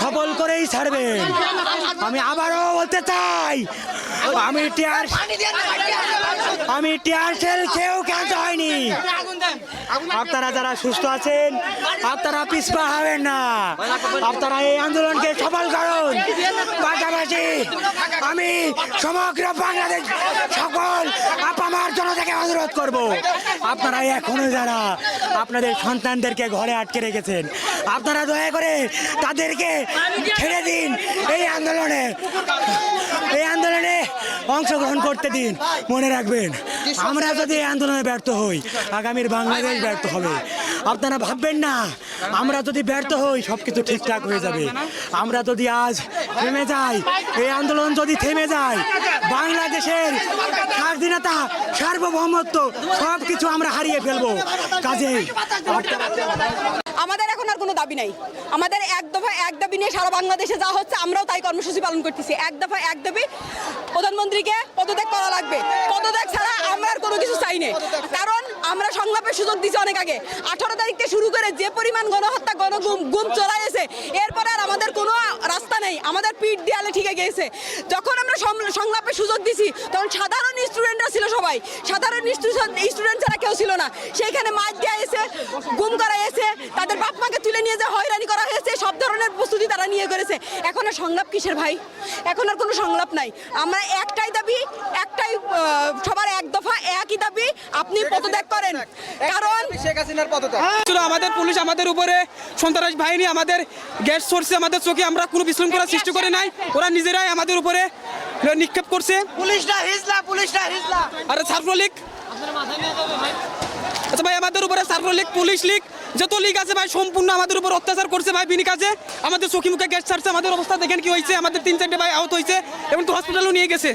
সফল করেই ছাড়বেন। আমি আবারও বলতে চাই, আমি টিয়ার আমি টিয়ার সেল খেয়েও ক্যান্সার হয়নি। আপনারা যারা সুস্থ আছেন, আপনারা পিছপা হবেন না। আপনারা এই আন্দোলনকে সফল করুন। পাশাপাশি আমি সমগ্র বাংলাদেশ সকল আপামার জনতাকে অনুরোধ করব, আপনারা এখনও যারা আপনাদের সন্তানদেরকে ঘরে আটকে রেখেছেন আপনারা দয়া করে তাদেরকে ছেড়ে দিন। এই আন্দোলনে এই আন্দোলনে অংশগ্রহণ করতে দিন। মনে রাখবেন, আমরা যদি এই আন্দোলনে ব্যর্থ হই, আগামীর বাংলাদেশ ব্যর্থ হবে। আপনারা ভাববেন না, আমরা যদি ব্যর্থ হই সব কিছু ঠিকঠাক হয়ে যাবে। আমরা যদি আজ থেমে যাই, এই আন্দোলন যদি থেমে যায়, বাংলাদেশের স্বাধীনতা, সার্বভৌমত্ব সব কিছু আমরা হারিয়ে ফেলব। কাজে আমাদের দাবি নাই। আমাদের এক দফা এক দাবি নিয়ে সারা বাংলাদেশে যা হচ্ছে আমরাও তাই কর্মসূচি পালন করতেছি। এক দফা এক দাবি প্রধানমন্ত্রীকে পদত্যাগ করা লাগবে। পদত্যাগ ছাড়া আমরা আর কোনো কিছু চাই না কারণ আমরা সংলাপের সুযোগ দিছি অনেক আগে। আঠারো তারিখ থেকে শুরু করে যে পরিমাণ গণহত্যা গণগুম গুম চলাইছে এরপরে আর আমাদের কোনো রাস্তা নেই। আমাদের পিঠ দেয়ালে ঠিকে গিয়েছে। যখন আমরা সংলাপের সুযোগ দিছি তখন সাধারণ স্টুডেন্টরা সবাই সাধারণ স্টুডেন্ট ছাড়া কেউ ছিল না। সেইখানে মাছ দেওয়া হয়েছে গুম করা হয়েছে তাদের বাপ মাকে তুলে নিয়ে যে হয়রানি করা হয়েছে সব ধরনের প্রস্তুতি তারা নিয়ে করেছে। এখন আর সংলাপ কিসের ভাই? এখন আর কোনো সংলাপ নাই। আমরা একটাই দাবি একটাই সবার এক দফা একই দাবি আপনি পদত্যাগ করেন। কারণ শেখ হাসিনার পদত্যাগ। ছিল আমাদের পুলিশ আমাদের উপরে সন্ত্রাস বাহিনী আমাদের গ্যাস সোর্সে আমাদের চোখে আমরা কোনো বিশৃঙ্খলা সৃষ্টি করে নাই। ওরা নিজেরাই আমাদের উপরে নিক্ষেপ করছে? পুলিশটা হিজলা পুলিশটা হিজলা। আর ছাত্রলীগ। আচ্ছা ভাই আমাদের উপরে ছাত্রলীগ পুলিশ লীগ যত লীগ আছে ভাই সম্পূর্ণ আমাদের উপর অত্যাচার করছে ভাই বিনি কাজে আমাদের চোখে মুখে গ্যাস ছাড়ছে আমাদের অবস্থা দেখেন কি হয়েছে? আমাদের তিন চারটে ভাই আহত হয়েছে এবং তো হসপিটালও নিয়ে গেছে।